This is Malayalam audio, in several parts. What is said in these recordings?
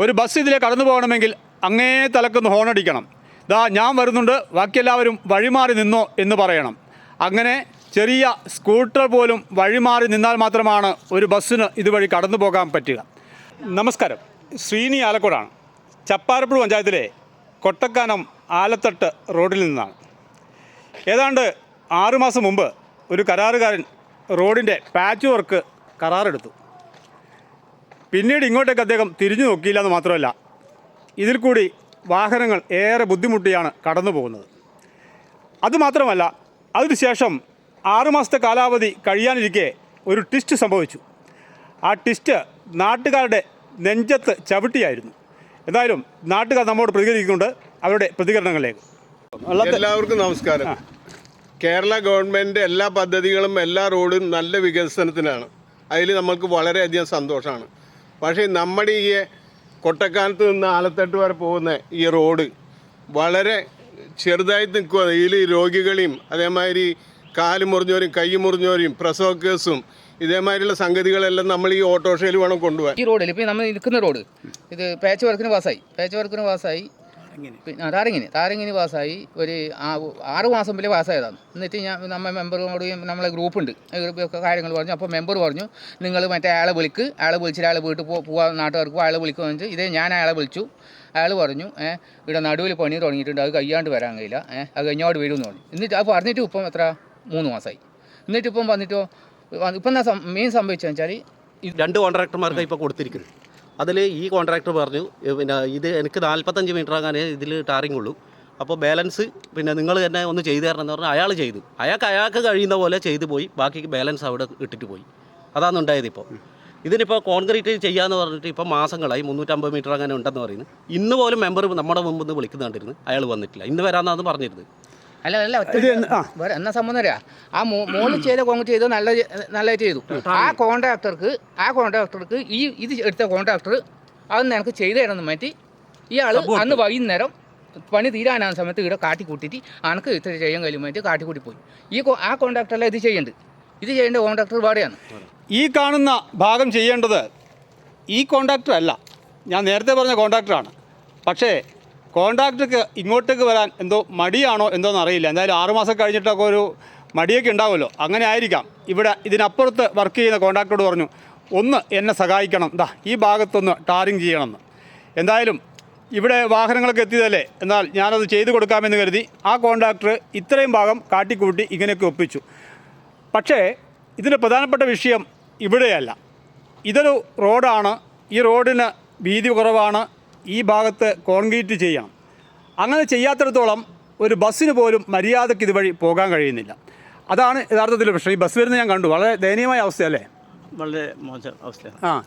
ഒരു ബസ് ഇതിലെ കടന്നു പോകണമെങ്കിൽ അങ്ങേ തലക്കൊന്ന് ഹോണടിക്കണം ദാ ഞാൻ വരുന്നുണ്ട് ബാക്കിയെല്ലാവരും വഴിമാറി നിന്നോ എന്ന് പറയണം. അങ്ങനെ ചെറിയ സ്കൂട്ടർ പോലും വഴിമാറി നിന്നാൽ മാത്രമാണ് ഒരു ബസ്സിന് ഇതുവഴി കടന്നു പോകാൻ പറ്റുക. നമസ്കാരം. ശ്രീനി ആലക്കോടാണ്. ചപ്പാരപ്പുഴ പഞ്ചായത്തിലെ കൊട്ടക്കാനം ആലത്തട്ട് റോഡിൽ നിന്നാണ്. ഏതാണ്ട് ആറുമാസം മുമ്പ് ഒരു കരാറുകാരൻ റോഡിന്റെ പാച്ച് വർക്ക് കരാറെടുത്തു. പിന്നീട് ഇങ്ങോട്ടേക്ക് അദ്ദേഹം തിരിഞ്ഞു നോക്കിയില്ല എന്ന് മാത്രമല്ല ഇതിൽ കൂടി വാഹനങ്ങൾ ഏറെ ബുദ്ധിമുട്ടിയാണ് കടന്നു പോകുന്നത്. അതുമാത്രമല്ല അതിനുശേഷം ആറുമാസത്തെ കാലാവധി കഴിയാനിരിക്കെ ഒരു ട്വിസ്റ്റ് സംഭവിച്ചു. ആ ട്വിസ്റ്റ് നാട്ടുകാരുടെ നെഞ്ചത്ത് ചവിട്ടിയായിരുന്നു. എന്തായാലും നാട്ടുകാർ നമ്മോട് പ്രതികരിക്കുന്നുണ്ട് അവരുടെ പ്രതികരണങ്ങളിലേക്ക്. എല്ലാവർക്കും നമസ്കാരം. കേരള ഗവൺമെന്റ് എല്ലാ പദ്ധതികളും എല്ലാ റോഡും നല്ല വികസനത്തിനാണ്. അതിൽ നമ്മൾക്ക് വളരെയധികം സന്തോഷമാണ്. പക്ഷേ നമ്മുടെ ഈ കൊട്ടക്കാലത്ത് നിന്ന് ആലത്തട്ട് വരെ പോകുന്ന ഈ റോഡ് വളരെ ചെറുതായി നിൽക്കുക ഇതിൽ രോഗികളെയും അതേമാതിരി കാൽ മുറിഞ്ഞവരും കൈ മുറിഞ്ഞവരും പ്രസവ കേസും ഇതേമാതിരിയുള്ള സംഗതികളെല്ലാം നമ്മൾ ഈ ഓട്ടോറിക്ഷയിൽ വേണം കൊണ്ടുപോകാൻ. ഈ റോഡിൽ ഇപ്പോൾ നമ്മൾ നിൽക്കുന്ന റോഡ് ഇത് പാച്ച് വർക്കിന് പാസ്സായി പാച്ച് വർക്കിന് പാസ്സായി താരങ്ങിന്. താരങ്ങിനി പാസ്സായി. ഒരു ആറ് മാസം മുമ്പേ പാസ്സായതാണ്. എന്നിട്ട് ഞാൻ നമ്മൾ മെമ്പറോട് നമ്മളെ ഗ്രൂപ്പുണ്ട്. ഗ്രൂപ്പൊക്കെ കാര്യങ്ങൾ പറഞ്ഞു. അപ്പോൾ മെമ്പർ പറഞ്ഞു നിങ്ങൾ മറ്റേ അയാളെ വിളിക്ക്. അയാളെ വിളിച്ചിട്ട് അയാളെ വീട്ടിൽ പോവാ പോകാൻ നാട്ടുകാർക്ക് അയാളെ വിളിക്കുക വെച്ചാൽ ഇതേ ഞാൻ അയാളെ വിളിച്ചു. അയാൾ പറഞ്ഞു ഏഹ് ഇവിടെ നടുവിൽ പണി തുടങ്ങിയിട്ടുണ്ട്. അത് കഴിയാണ്ട് വരാൻ കഴിയില്ല. ഏഹ് അത് കഴിഞ്ഞോട് വരും എന്ന് പറഞ്ഞു. എന്നിട്ട് അത് പറഞ്ഞിട്ട് ഇപ്പം എത്ര? മൂന്ന് മാസമായി എന്നിട്ട് ഇപ്പം വന്നിട്ടോ ഇപ്പം എന്താ മെയിൻ സംഭവിച്ചതെന്ന് വെച്ചാൽ ഈ രണ്ട് കോൺട്രാക്ടർമാർക്ക് ഇപ്പോൾ കൊടുത്തിരിക്കുന്നത്. അതിൽ ഈ കോൺട്രാക്ടർ പറഞ്ഞു പിന്നെ ഇത് എനിക്ക് നാൽപ്പത്തഞ്ച് മീറ്റർ ആകാനേ ഇതിൽ ടാറിങ് ഉള്ളൂ. അപ്പോൾ ബാലൻസ് പിന്നെ നിങ്ങൾ തന്നെ ഒന്ന് ചെയ്തു തരണം എന്ന് പറഞ്ഞാൽ അയാൾ ചെയ്തു. അയാൾക്ക് അയാൾക്ക് കഴിയുന്ന പോലെ ചെയ്തു പോയി. ബാക്കി ബാലൻസ് അവിടെ ഇട്ടിട്ട് പോയി. അതാണ് ഉണ്ടായത് ഇപ്പോൾ. ഇതിനിപ്പോൾ കോൺക്രീറ്റ് ചെയ്യാന്ന് പറഞ്ഞിട്ട് ഇപ്പോൾ മാസങ്ങളായി മുന്നൂറ്റമ്പത് മീറ്റർ അങ്ങനെ ഉണ്ടെന്ന് പറയുന്നത് ഇന്ന് പോലും മെമ്പർ നമ്മുടെ മുമ്പ് നിന്ന് വിളിക്കുന്നുണ്ടിരുന്നു അയാൾ വന്നിട്ടില്ല. ഇന്ന് വരാമെന്നാണ് പറഞ്ഞിരുന്നത്. അല്ല അല്ല. വേറെ എന്നാ സംബന്ധം അറിയാ? ആ മോളിൽ ചെയ്ത കോൺഗ്രസ് ചെയ്ത് നല്ല നല്ലതായിട്ട് ചെയ്തു. ആ കോൺട്രാക്ടർക്ക് ആ കോൺട്രാക്ടർക്ക് ഈ ഇത് എടുത്ത കോൺട്രാക്ടർ അത് നിനക്ക് ചെയ്തു തരണം മാറ്റി ഇയാൾ അന്ന് വൈകുന്നേരം പണി തീരാനാകുന്ന സമയത്ത് ഇവിടെ കാട്ടിക്കൂട്ടിയിട്ട് അനക്ക് ഇത്ര ചെയ്യാൻ കഴിയുമായിട്ട് കാട്ടിക്കൂട്ടി പോയി. ഈ ആ കോൺട്രാക്ടറല്ല ഇത് ചെയ്യേണ്ടത്. ഇത് ചെയ്യേണ്ട കോൺട്രാക്ടർ പാടെയാണ് ഈ കാണുന്ന ഭാഗം ചെയ്യേണ്ടത് ഈ കോൺട്രാക്ടർ അല്ല ഞാൻ നേരത്തെ പറഞ്ഞ കോൺട്രാക്ടറാണ് പക്ഷേ കോൺട്രാക്ടർക്ക് ഇങ്ങോട്ടേക്ക് വരാൻ എന്തോ മടിയാണോ എന്തോന്ന് അറിയില്ല. എന്തായാലും ആറുമാസം കഴിഞ്ഞിട്ടൊക്കെ ഒരു മടിയൊക്കെ ഉണ്ടാവുമല്ലോ. അങ്ങനെ ആയിരിക്കാം. ഇവിടെ ഇതിനപ്പുറത്ത് വർക്ക് ചെയ്യുന്ന കോൺട്രാക്ടറോട് പറഞ്ഞു ഒന്ന് എന്നെ സഹായിക്കണം. ദാ ഈ ഭാഗത്തൊന്ന് ടാറിങ് ചെയ്യണമെന്ന്. എന്തായാലും ഇവിടെ വാഹനങ്ങളൊക്കെ എത്തിയതല്ലേ? എന്നാൽ ഞാനത് ചെയ്തു കൊടുക്കാമെന്ന് കരുതി ആ കോൺട്രാക്ടർ ഇത്രയും ഭാഗം കാട്ടിക്കൂട്ടി ഇങ്ങനെയൊക്കെ ഒപ്പിച്ചു. പക്ഷേ ഇതിന്റെ പ്രധാനപ്പെട്ട വിഷയം ഇവിടെയല്ല. ഇതൊരു റോഡാണ്. ഈ റോഡിന് വീതി കുറവാണ്. ഈ ഭാഗത്ത് കോൺക്രീറ്റ് ചെയ്യണം അങ്ങനെ ചെയ്യാത്തിടത്തോളം ഒരു ബസ്സിന് പോലും മര്യാദയ്ക്ക് ഇതുവഴി പോകാൻ കഴിയുന്നില്ല. അതാണ് യഥാർത്ഥത്തിൽ പ്രശ്നം. ഈ ബസ് വരുന്നത് ഞാൻ കണ്ടു. വളരെ ദയനീയമായ അവസ്ഥയല്ലേ? വളരെ മോശം അവസ്ഥയാണ്. ആ.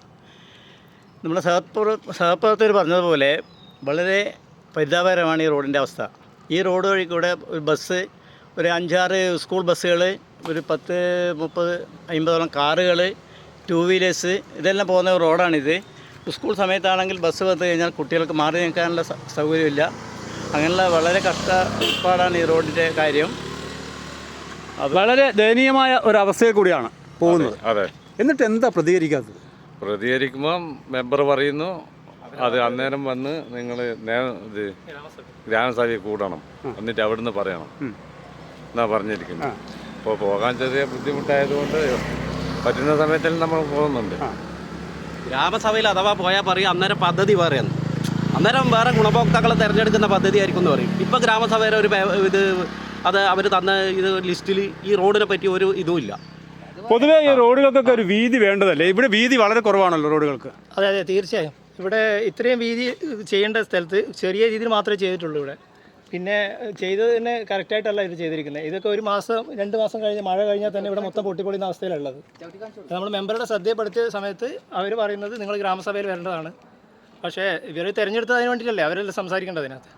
നമ്മുടെ സഹപ്ര സഹപ്രവർത്തകർ പറഞ്ഞതുപോലെ വളരെ പരിതാപകരമാണ് ഈ റോഡിന്റെ അവസ്ഥ. ഈ റോഡ് വഴി കൂടെ ഒരു ബസ് ഒരു അഞ്ചാറ് സ്കൂൾ ബസ്സുകൾ ഒരു പത്ത് മുപ്പത് അമ്പതോളം കാറുകൾ ടൂ വീലേഴ്സ് ഇതെല്ലാം പോകുന്ന റോഡാണിത്. സ്കൂൾ സമയത്താണെങ്കിൽ ബസ് വന്നു കഴിഞ്ഞാൽ കുട്ടികൾക്ക് മാറി നിൽക്കാനുള്ള സൗകര്യമില്ല. അങ്ങനെയുള്ള വളരെ കഷ്ടപ്പാടാണ് ഈ റോഡിന്റെ കാര്യം. വളരെ ദയനീയമായ ഒരു അവസ്ഥയിൽ കൂടിയാണ് പോകുന്നത്. അതെ എന്നിട്ട് എന്താ പ്രതികരിക്കാത്തത്? പ്രതികരിക്കുമ്പോൾ മെമ്പർ പറയുന്നു അത് അന്നേരം വന്ന് നിങ്ങൾ ഇത് ഗ്രാമസഭയിൽ കൂടണം. എന്നിട്ട് അവിടുന്ന് പറയണം. എന്നാ പറഞ്ഞിരിക്കുന്നത്. അപ്പോൾ പോകാൻ ചെറിയ ബുദ്ധിമുട്ടായതുകൊണ്ട് പറ്റുന്ന സമയത്തിൽ നമ്മൾ പോകുന്നുണ്ട്. ഗ്രാമസഭയിൽ അഥവാ പോയാൽ പറയും അന്നേരം പദ്ധതി വേറെയാണ്. അന്നേരം വേറെ ഗുണഭോക്താക്കളെ തിരഞ്ഞെടുക്കുന്ന പദ്ധതി ആയിരിക്കും എന്ന് പറയും. ഇപ്പോൾ ഗ്രാമസഭയുടെ ഒരു ഇത് അത് അവർ തന്ന ഇത് ലിസ്റ്റിൽ ഈ റോഡിനെ പറ്റി ഒരു ഇതുമില്ല ഇല്ല. പൊതുവേ ഈ റോഡുകൾക്കൊക്കെ ഒരു വീതി വേണ്ടതല്ലേ? ഇവിടെ വീതി വളരെ കുറവാണല്ലോ റോഡുകൾക്ക്. അതെ അതെ തീർച്ചയായും. ഇവിടെ ഇത്രയും വീതി ചെയ്യേണ്ട സ്ഥലത്ത് ചെറിയ രീതിയിൽ മാത്രമേ ചെയ്തിട്ടുള്ളൂ ഇവിടെ. പിന്നെ ചെയ്തത് തന്നെ കറക്റ്റായിട്ടല്ല ഇത് ചെയ്തിരിക്കുന്നത് ഇതൊക്കെ ഒരു മാസം രണ്ട് മാസം കഴിഞ്ഞ് മഴ കഴിഞ്ഞാൽ തന്നെ ഇവിടെ മൊത്തം പൊട്ടിപ്പൊളിയുന്ന അവസ്ഥയിലുള്ളത്. നമ്മൾ മെമ്പറുടെ ശ്രദ്ധയപ്പെടുത്തിയ സമയത്ത് അവർ പറയുന്നത് നിങ്ങൾ ഗ്രാമസഭയിൽ വരേണ്ടതാണ്. പക്ഷേ ഇവർ തിരഞ്ഞെടുത്തത് അതിന് വേണ്ടിയിട്ടല്ലേ അവരല്ല സംസാരിക്കേണ്ടത് അതിനകത്ത്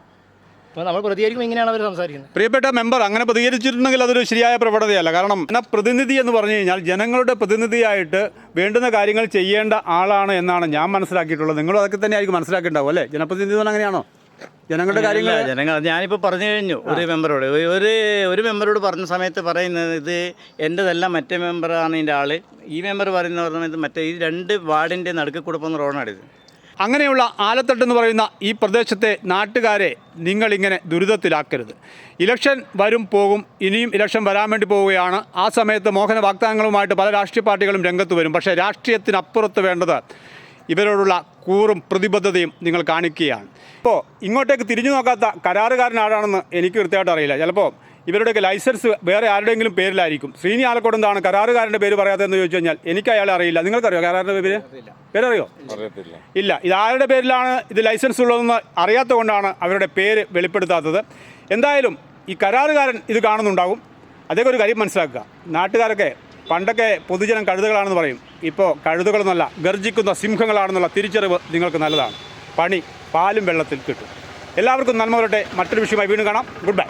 അപ്പോൾ നമ്മൾ പ്രതികരിക്കുമ്പോൾ ഇങ്ങനെയാണ് അവർ സംസാരിക്കുന്നത്. പ്രിയപ്പെട്ട മെമ്പർ അങ്ങനെ പ്രതികരിച്ചിട്ടുണ്ടെങ്കിൽ അതൊരു ശരിയായ പ്രവണതയല്ല. കാരണം പ്രതിനിധി എന്ന് പറഞ്ഞു കഴിഞ്ഞാൽ ജനങ്ങളുടെ പ്രതിനിധിയായിട്ട് വേണ്ടുന്ന കാര്യങ്ങൾ ചെയ്യേണ്ട ആളാണ് എന്നാണ് ഞാൻ മനസ്സിലാക്കിയിട്ടുള്ളത്. നിങ്ങളും അതൊക്കെ തന്നെ ആയിരിക്കും മനസ്സിലാക്കിയിട്ടുണ്ടാവും അല്ലേ? ജനപ്രതിനിധി എന്ന് അങ്ങനെയാണോ? ജനങ്ങളുടെ കാര്യങ്ങൾ ജനങ്ങൾ ഞാനിപ്പോൾ പറഞ്ഞു കഴിഞ്ഞു ഒരു മെമ്പറോട്. ഒരു- ഒരു മെമ്പറോട് പറഞ്ഞ സമയത്ത് പറയുന്നത് ഇത് എന്റെതല്ല മറ്റേ മെമ്പറാണ് ഇതിന്റെ ആൾ. ഈ മെമ്പർ പറയുന്ന സമയത്ത് മറ്റേ ഈ രണ്ട് വാർഡിന്റെ നടുക്ക് കൂടെ പോകുന്ന ഇത്. അങ്ങനെയുള്ള ആലത്തട്ട് എന്ന് പറയുന്ന ഈ പ്രദേശത്തെ നാട്ടുകാരെ നിങ്ങളിങ്ങനെ ദുരിതത്തിലാക്കരുത്. ഇലക്ഷൻ വരും പോകും ഇനിയും ഇലക്ഷൻ വരാൻ വേണ്ടി പോവുകയാണ്. ആ സമയത്ത് മോഹന വാഗ്ദാനങ്ങളുമായിട്ട് പല രാഷ്ട്രീയ പാർട്ടികളും രംഗത്ത് വരും. പക്ഷേ രാഷ്ട്രീയത്തിനപ്പുറത്ത് വേണ്ടത് ഇവരോടുള്ള കൂറും പ്രതിബദ്ധതയും നിങ്ങൾ കാണിക്കുകയാണ്. ഇപ്പോൾ ഇങ്ങോട്ടേക്ക് തിരിഞ്ഞു നോക്കാത്ത കരാറുകാരൻ ആരാണെന്ന് എനിക്ക് കൃത്യമായിട്ട് അറിയില്ല. ചിലപ്പോൾ ഇവരുടെയൊക്കെ ലൈസൻസ് വേറെ ആരുടെയെങ്കിലും പേരിലായിരിക്കും. ശ്രീനി ആലക്കോട് എന്താണ് കരാറുകാരന്റെ പേര് പറയാത്തതെന്ന് ചോദിച്ചു കഴിഞ്ഞാൽ എനിക്ക് അയാളെ അറിയില്ല. നിങ്ങൾക്കറിയോ കരാറിന്റെ പേര്? പേരറിയോ? ഇല്ല. ഇത് ആരുടെ പേരിലാണ് ഇത് ലൈസൻസ് ഉള്ളതെന്ന് അറിയാത്ത കൊണ്ടാണ് അവരുടെ പേര് വെളിപ്പെടുത്താത്തത്. എന്തായാലും ഈ കരാറുകാരൻ ഇത് കാണുന്നുണ്ടാകും. അദ്ദേഹം ഒരു കാര്യം മനസ്സിലാക്കുക. നാട്ടുകാരൊക്കെ പണ്ടൊക്കെ പൊതുജനം കഴുതുകളാണെന്ന് പറയും. ഇപ്പോൾ കഴുതുകളെന്നല്ല ഗർജിക്കുന്ന സിംഹങ്ങളാണെന്നുള്ള തിരിച്ചറിവ് നിങ്ങൾക്ക് നല്ലതാണ്. പണി പാലും വെള്ളത്തിൽ കിട്ടും. എല്ലാവർക്കും നന്മ വരട്ടെ. മറ്റൊരു വിഷയമായി വീണ്ടും കാണാം. Good bye